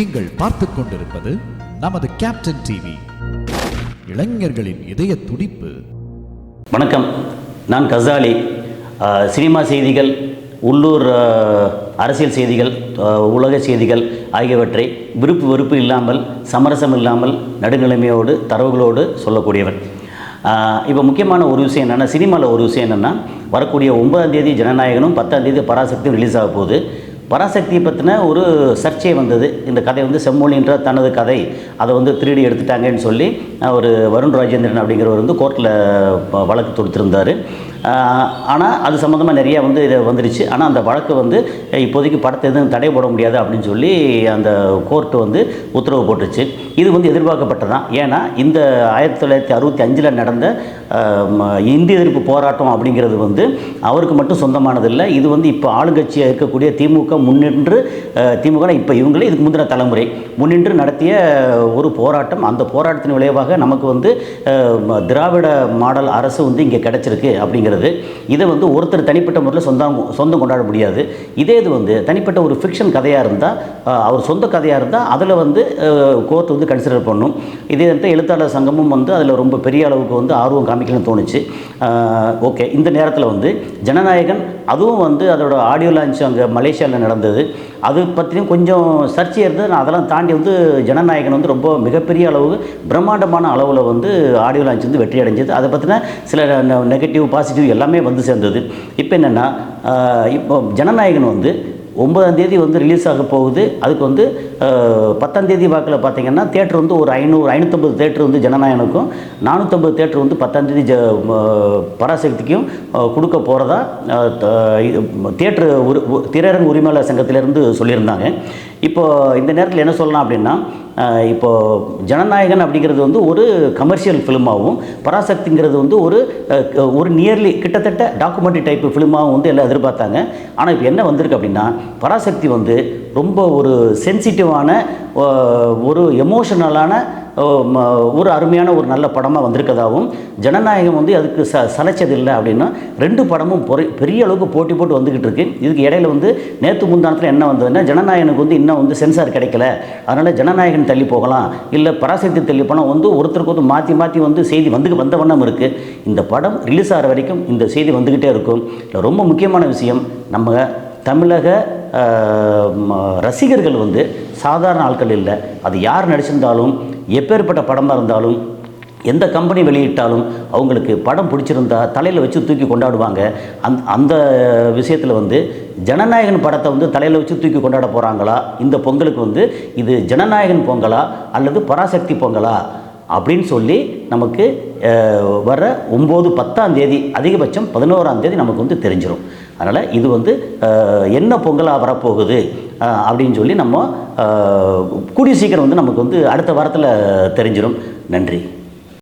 நீங்கள் பார்த்துக் கொண்டிருப்பது நமது கேப்டன் டிவி இளைஞர்களின் இதய துடிப்பு. வணக்கம். நான் கசாலி. சினிமா செய்திகள் உள்ளூர் அரசியல் செய்திகள் உலக செய்திகள் ஆகியவற்றை விருப்பு வெறுப்பு இல்லாமல் சமரசம் இல்லாமல் நடுநிலைமையோடு தரவுகளோடு சொல்லக்கூடியவர் இப்போ முக்கியமான ஒரு விஷயம் என்னென்னா சினிமாவில் ஒரு விஷயம் என்னென்னா வரக்கூடிய ஒன்பதாம் தேதி ஜனநாயகனும் பத்தாம் தேதி பராசக்தியும் ரிலீஸ் ஆக போகுது. பராசக்தியை பற்றின ஒரு சர்ச்சை வந்தது. இந்த கதை வந்து செம்மொழின்ற தனது கதை. அதை வந்து திருடி எடுத்துட்டாங்கன்னு சொல்லி ஒரு வருண் ராஜேந்திரன் அப்படிங்கிறவர் வந்து கோர்ட்டில் வழக்கு தொடுத்திருந்தார். ஆனால் அது சம்மந்தமாக நிறையா வந்து இது வந்துருச்சு. ஆனால் அந்த வழக்கு வந்து இப்போதைக்கு படத்தை எதுவும் தடை போட முடியாது அப்படின்னு சொல்லி அந்த கோர்ட்டு வந்து உத்தரவு போட்டுச்சு இது வந்து எதிர்பார்க்கப்பட்டதான் ஏன்னா இந்த ஆயிரத்தி தொள்ளாயிரத்தி அறுபத்தி அஞ்சில் நடந்த ம- இந்திய எதிர்ப்பு போராட்டம் அப்படிங்கிறது வந்து அவருக்கு மட்டும் சொந்தமானதில்லை. இது வந்து இப்போ ஆளுங்கட்சியாக இருக்கக்கூடிய திமுக முன்னின்று திமுக இப்போ இவங்களே இதுக்கு முந்தின தலைமுறை. முன்னின்று நடத்திய ஒரு போராட்டம். அந்த போராட்டத்தின் விளைவாக நமக்கு வந்து திராவிட மாடல் அரசு வந்து இங்கே கிடைச்சிருக்கு அப்படிங்கிறது. இதை வந்து ஒருத்தர் தனிப்பட்ட முறையில் சொந்தம் சொந்தம் கொண்டாட முடியாது. இதே இது வந்து தனிப்பட்ட ஒரு ஃபிக்ஷன் கதையாக இருந்தால் அவர் சொந்த கதையாக இருந்தால் அதில் வந்து கோர்ட் வந்து கன்சிடர் பண்ணும். இதே வந்து எழுத்தாளர் சங்கமும் வந்து அதில் ரொம்ப பெரிய அளவுக்கு வந்து ஆர்வம் காமிக்கணும்னு தோணுச்சு. ஓகே. இந்த நேரத்தில் வந்து ஜனநாயகன் அதுவும் வந்து அதோட ஆடியோ லான்ச் அங்கே மலேசியாவில் நடந்தது. அது பற்றியும் கொஞ்சம் சர்ச்சை இருந்தது நான் அதெல்லாம் தாண்டி வந்து ஜனநாயகன் வந்து ரொம்ப மிகப்பெரிய அளவுக்கு பிரம்மாண்டமான அளவில் வந்து ஆடியோ லான்ச் வந்து வெற்றி அடைஞ்சது. அதை பற்றின சில நெகட்டிவ் பாசிட்டிவ் எல்லாமே வந்து சேர்ந்தது. இப்போ என்னென்னா இப்போ ஜனநாயகன் வந்து ஒன்பதாம் தேதி வந்து ரிலீஸ் ஆக போகுது. அதுக்கு வந்து பத்தாம் தேதி வாக்கில் பார்த்தீங்கன்னா தேட்டர் வந்து ஒரு ஐநூறு ஐநூற்றம்பது தேட்டர் வந்து ஜனநாயகனுக்கும் நானூற்றம்பது தேட்டர் வந்து பத்தாம் தேதி ஜ பராசக்திக்கும் கொடுக்க போகிறதா தேட்டர் உரி உ- திரையரங்கு உரிமையாளர் சங்கத்திலேருந்து சொல்லியிருந்தாங்க. இப்போது இந்த நேரத்தில் என்ன சொல்லலாம் அப்படின்னா இப்போது இப்போ ஜனநாயகன் அப்படிங்கிறது வந்து ஒரு கமர்ஷியல் ஃபிலிமாகவும் பராசக்திங்கிறது வந்து ஒரு ஒரு நியர்லி கிட்டத்தட்ட டாக்குமெண்ட்ரி டைப் ஃபிலிமாகவும் வந்து எல்லாம் எதிர்பார்த்தாங்க. ஆனால் இப்போ என்ன வந்திருக்கு அப்படின்னா பராசக்தி வந்து ரொம்ப ஒரு சென்சிட்டிவான ஒரு எமோஷனலான ஒரு அருமையான ஒரு நல்ல படமாக வந்திருக்கதாகவும் ஜனநாயகம் வந்து அதுக்கு ச சலைச்சதில்லை அப்படின்னா ரெண்டு படமும் பொறை பெரிய அளவுக்கு போட்டி போட்டு வந்துக்கிட்டு இருக்கு. இதுக்கு இடையில வந்து நேற்று முந்தானத்தில் என்ன வந்ததுன்னா ஜனநாயகனுக்கு வந்து இன்னும் வந்து சென்சார் கிடைக்கல. அதனால் ஜனநாயகன் தள்ளி போகலாம். இல்லை பராசக்தி தள்ளி போனால் வந்து ஒருத்தருக்கு வந்து மாற்றி மாற்றி வந்து செய்தி வந்து வந்த வண்ணம் இருக்குது இந்த படம் ரிலீஸ் ஆகிற வரைக்கும் இந்த செய்தி வந்துக்கிட்டே இருக்கும். ரொம்ப முக்கியமான விஷயம் நம்ம தமிழக ம- ரசிகர்கள் வந்து சாதாரண ஆட்கள் இல்லை. அது யார் நடிச்சிருந்தாலும் எப்பேற்பட்ட படமாக இருந்தாலும் எந்த கம்பெனி வெளியிட்டாலும் அவங்களுக்கு படம் பிடிச்சிருந்தா தலையில் வச்சு தூக்கி கொண்டாடுவாங்க. அந் அந்த விஷயத்தில் வந்து ஜனநாயகன் படத்தை வந்து தலையில் வச்சு தூக்கி கொண்டாட போகிறாங்களா இந்த பொங்கலுக்கு வந்து இது ஜனநாயகன் பொங்கலா? அல்லது பராசக்தி பொங்கலா? அப்படின்னு சொல்லி நமக்கு வர ஒம்பது பத்தாம் தேதி அதிகபட்சம் பதினோராம் தேதி நமக்கு வந்து தெரிஞ்சிடும் அதனால் இது வந்து என்ன பொங்கலாக வரப்போகுது அப்படின்னு சொல்லி நம்ம கூடிய சீக்கிரம் வந்து நமக்கு வந்து அடுத்த வாரத்தில் தெரிஞ்சிடும் நன்றி.